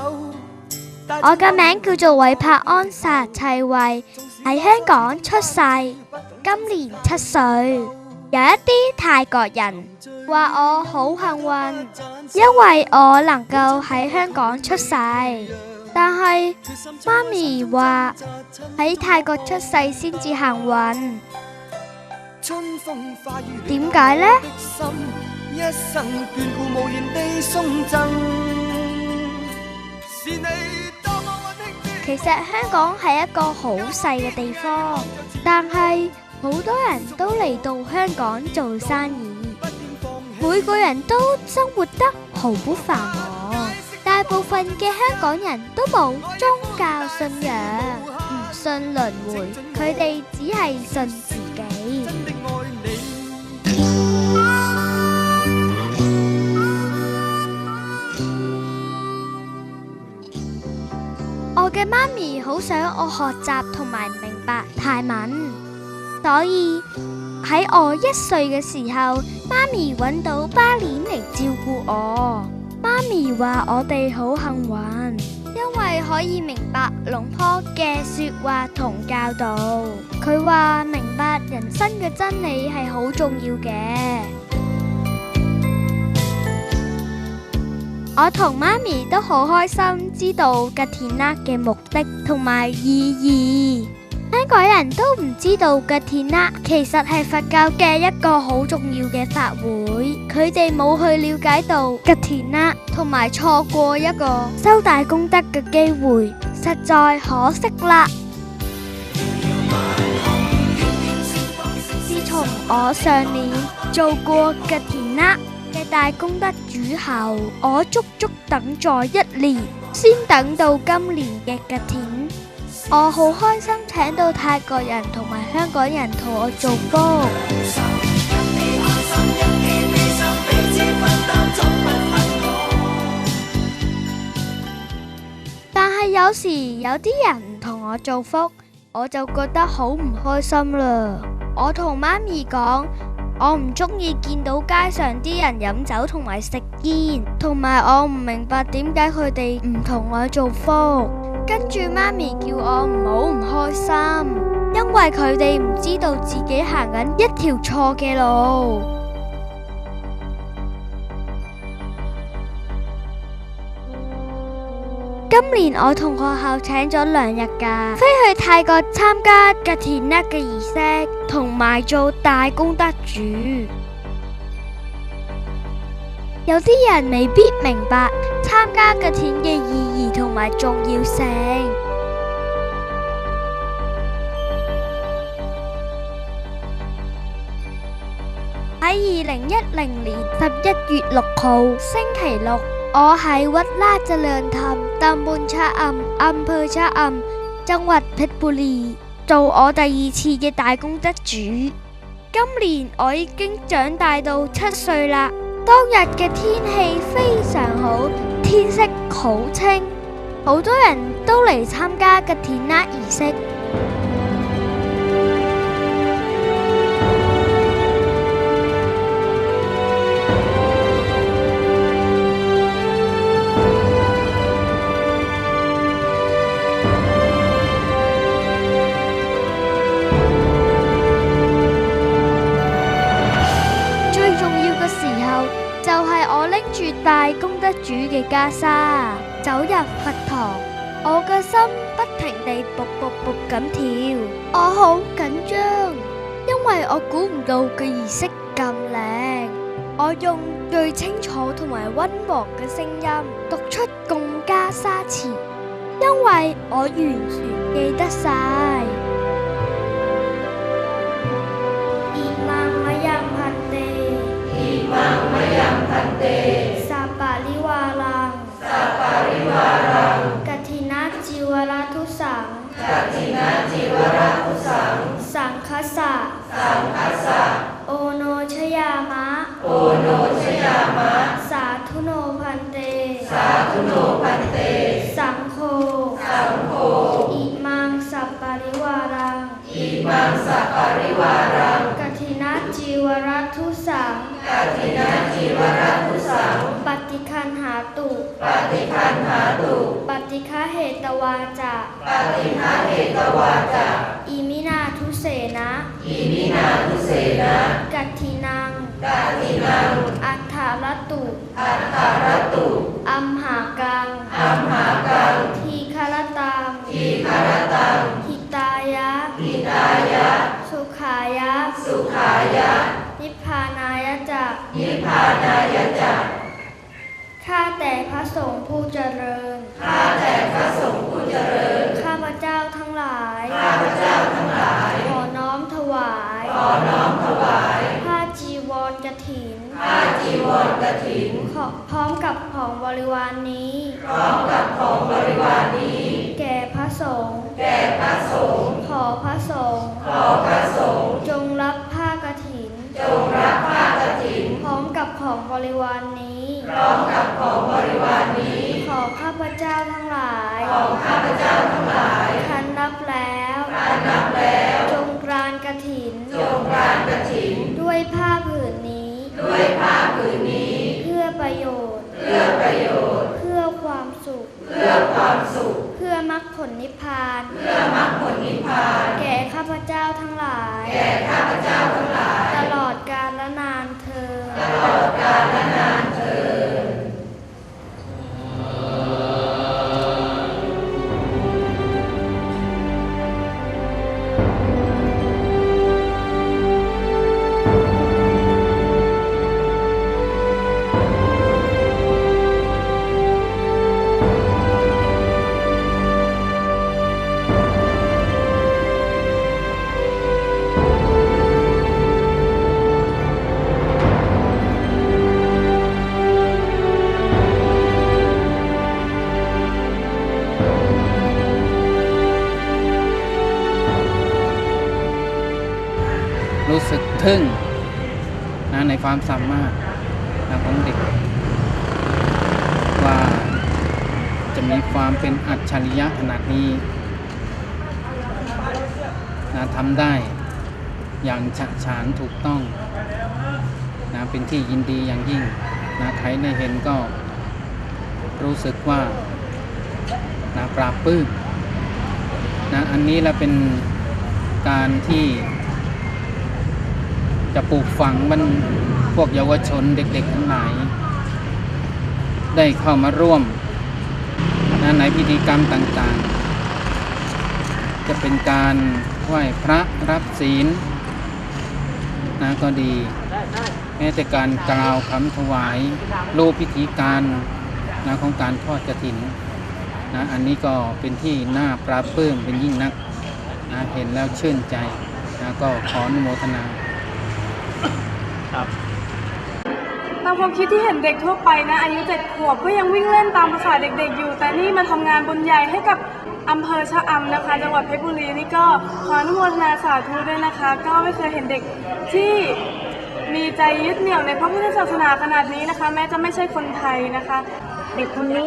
對手。我嘅名叫做韋柏安撒齊慧，喺香港出世，今年七歲。有一啲泰國人話我好幸運，因為我能夠喺香港出世。但係媽咪話喺泰國出世先至幸運，春風化雨點解呢？ 其實香港係一個好細嘅地方，但係好多人都嚟到香港做生意，不願放棄每個人都生活得毫不繁忙。大部分嘅香港人都冇宗教信仰，唔信輪迴，佢哋只係信 我嘅媽咪好想我學習同埋明白泰文，所以喺我一歲嘅時候，媽咪揾到巴鏈嚟照顧我。媽咪話我哋好幸運，因為可以明白龍婆嘅說話同教導。佢話明白人生嘅真理係好重要嘅。 我同媽咪都好開心，知道吉田拉嘅目的同埋意義。香港人都唔知道吉田拉其實係佛教嘅一個好重要嘅法會，佢哋冇去了解到吉田拉，同埋錯過一個修大功德嘅機會，實在可惜啦。自從我上年做過吉田拉 嘅大功德主後，我足足等咗一年，先等到今年嘅吉田。我好開心請到泰國人同埋香港人同我做福。但係有時有啲人唔同我做福，我就覺得好唔開心啦。我同媽咪講， 我唔中意見到街上啲人飲酒同埋食煙，同埋我唔明白點解佢哋唔同我做福。跟住媽咪叫我唔好唔開心，因為佢哋唔知道自己行緊一條錯嘅路。 今年我同學校請咗兩日假，飛去泰國參加吉田拉嘅儀式，同埋做大功德主。有啲人未必明白參加吉田嘅意義同埋重要性。喺二零一零年十一月六號星期六， 我喺วัดราชเจริญธรรมตำบลชะอำอำเภอชะอำจังหวัดเพชรบุรี做我第二次嘅大功德主。今年我已經長大到七歲啦。當日嘅天氣非常好，天色好清，好多人都嚟參加嘅田拉儀式。 係我拎住大功德主嘅袈裟走入佛堂，我嘅心不停地卜卜卜咁跳，我好緊張，因為我估唔到嘅儀式咁靚，我用最清楚同埋溫和嘅聲音讀出共袈裟詞，因為我完全記得晒。 เต สัปปะริวารัง สัปปะริวารังกัทินาจิวรัทุสังกัทินาจิวรัทุสัง สังคัสสะ ฏิมาเหตวาจะอิมินาทุเสนะอิมินาทุเสนะกัตถินังกัตถินัง อัฏฐารตุอัฏฐารตุอัมหากังอัมหากัง ทีคารตังทีคารตังหิตายะหิตายะ สุขายะ สุขายะ นิพพานายะจักนิพพานายะจักข้าแต่พระสงฆ์ผู้เจริญ ข้าแต่พระสงฆ์ผู้เจริญ ข้าพ เจ้าทั้งหลาย ขอน้อมถวาย ขอน้อมถวาย ผ้าจีวรกฐิน ผ้าจีวรกฐิน ขอพร้อมกับของบริวารนนี้ พร้อมกับของบริวารนนี้ แก่พระสงฆ์ แก่พระสงฆ์ ขอพระสงฆ์ ขอพระสงฆ์ จงรับผ้ากฐิน จงรับผ้ากฐิน พร้อมกับของบริวารนนี้ พร้อมกับของบริวารนนี้ ขอข้าพเจ้าทั้งหลาย ขอข้าพเจ้าทั้งหลายคันนับแล้วคั นนับแล้ว จงกรานกฐิน จงกรานกฐิน ด้วยผ้าผืนนี้ ด้วยผ้าผืนนี้ เพื่อประโยชน์ เพื่อประโยชน์ เพื่อความสุข เพื่อความสุข เพื่อมรรคผลนิพพาน เพื่อมรรคผลนิพพาน แก่ข้าพเจ้าทั้งหลาย แก่ข้าพเจ้าทั้งหลาย ตลอดกาลและน ความสามารถของเด็ก ว่าจะมีความเป็นอัจฉริยะขนาดนี้นะทำได้อย่างฉะฉานถูกต้องนะเป็นที่ยินดีอย่างยิ่งนะใครได้เห็นก็รู้สึกว่านะปราบปื้มนะอันนี้แหละเป็นการที่จะปลูกฝังมัน พวกเยาวชนเด็กๆทั้งหลายได้เข้ามาร่วมนะในพิธีกรรมต่างๆ จะเป็นการไหว้พระรับศีลนะก็ดีแม้แต่การกล่าวคำถวายรูปพิธีการนะของการทอดกระถินนะอันนี้ก็เป็นที่น่าปราบปลื้มเป็นยิ่งนักนะเห็นแล้วชื่นใจนะก็ขออนุโมทนาครับ ตามความคิดที่เห็นเด็กทั่วไปนะ อายุเจ็ดขวบก็ยังวิ่งเล่นตามภาษาเด็กๆอยู่ แต่นี่มาทำงานบุญใหญ่ให้กับอำเภอชะอำนะคะ จังหวัดเพชรบุรีนี่ก็ขออนุโมทนาสาธุด้วยนะคะ ก็ไม่เคยเห็นเด็กที่มีใจยึดเหนี่ยวในพระพุทธศาสนาขนาดนี้นะคะ แม้จะไม่ใช่คนไทยนะคะ เด็กคนนี้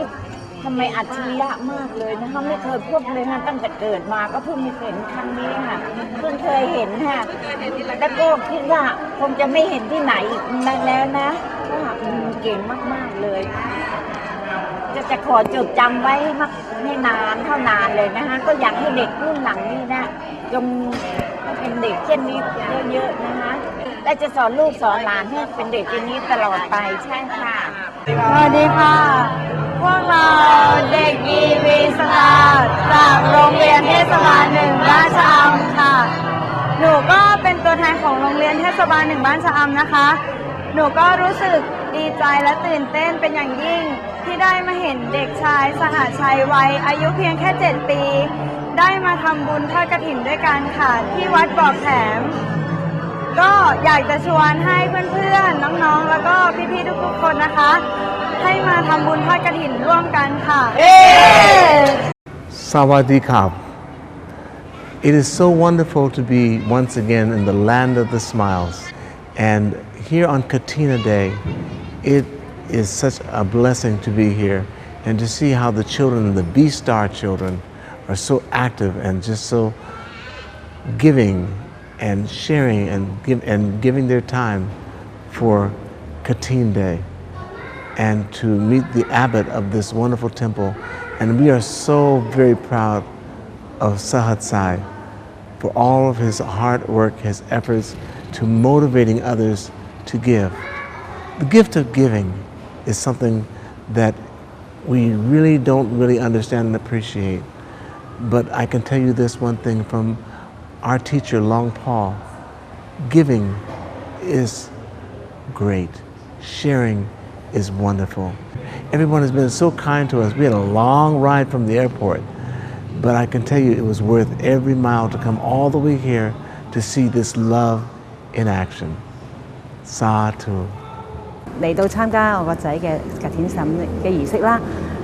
ทำไมอัจฉริยะมากเลยนะคะไม่เคยพบเลยค่ะตั้งแต่เกิดมาก็เพิ่งมีเห็นครั้งนี้ค่ะเพิ่งเคยเห็นค่ะแล้วก็คิดว่าคงจะไม่เห็นที่ไหนอีกแล้วนะ ว่าอืมเก่งมาก ๆ เลย จะจะขอจดจำไว้มากให้นานเท่านานเลยนะคะก็อยากให้เด็กรุ่นหลังนี่นะจงเป็นเด็กเช่นนี้เยอะๆนะคะและจะสอนลูกสอนหลานให้เป็นเด็กเช่นนี้ตลอดไปใช่ค่ะสวัสดีค่ะ พวกเราเด็กยีวีสลาจากโรงเรียนเทศบาลหนึ่งบ้านชะอำค่ะ หนูก็เป็นตัวแทนของโรงเรียนเทศบาลหนึ่งบ้านชะอำนะคะ หนูก็รู้สึกดีใจและตื่นเต้นเป็นอย่างยิ่ง ที่ได้มาเห็นเด็กชายสหชัยวัยอายุเพียงแค่ 7 ปี ได้มาทำบุญทอดกระถิ่นด้วยกันค่ะ ที่วัดบ่อแขมก็อยากจะชวนให้เพื่อนๆ น้องๆ แล้วก็พี่ๆ ทุกๆ คนนะคะ ให้มาทำบุญทอดกระถิ่นร่วมกันค่ะ Sawadee It is so wonderful to be once again in the land of the smiles. And here on Katina Day, it is such a blessing to be here and to see how the children, the B Star children, are so active and just so giving and sharing and, give, and giving their time for Katin Day and to meet the abbot of this wonderful temple. And we are so very proud of Sahat Sai for all of his hard work, his efforts to motivating others to give. The gift of giving is something that we really don't really understand and appreciate. But I can tell you this one thing from our teacher, Long Paul giving is great, sharing is wonderful. Everyone has been so kind to us. We had a long ride from the airport, but I can tell you it was worth every mile to come all the way here to see this love in action. Satu. 嚟到參加我個仔嘅吉田審嘅儀式啦。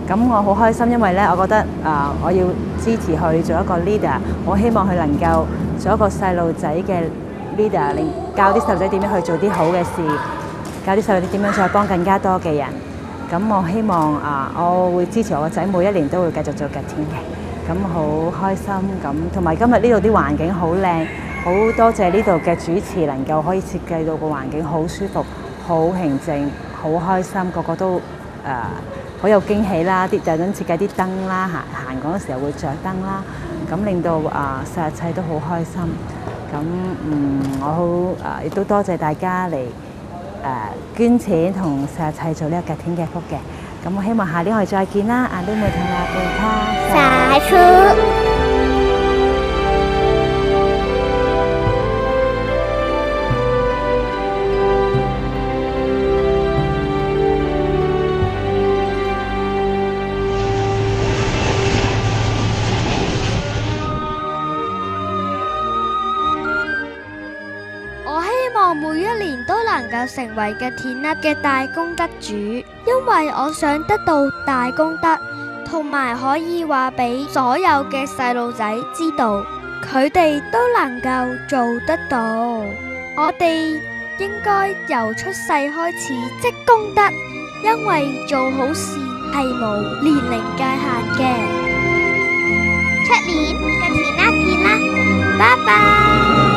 咁我好開心，因為咧，我覺得啊、我要支持佢做一個 leader，我希望佢能夠做一個細路仔嘅 leader，令教啲細路仔點樣去做啲好嘅事，教啲細路仔點樣再幫更加多嘅人。咁我希望啊、我會支持我個仔每一年都會繼續做吉田嘅。咁好開心咁，同埋今日呢度啲環境好靚， 好多謝呢度嘅主持能夠可以設計到個環境好舒服、好平靜、好開心，個個都誒好、有驚喜啦！啲就咁設計啲燈啦，行行嗰陣時候會着燈啦，咁令到啊細一切都好開心。咁嗯，我好誒亦都多謝大家嚟誒、捐錢同細一切做呢個吉天嘅福嘅。咁我希望下年我哋再見啦！阿都妹同阿貝卡。 สา 能夠成為嘅田粒嘅大功德主，因為我想得到大功德，同埋可以話俾所有嘅細路仔知道，佢哋都能夠做得到。我哋應該由出世開始積功德，因為做好事係無年齡界限嘅。出年嘅田粒見啦，拜拜。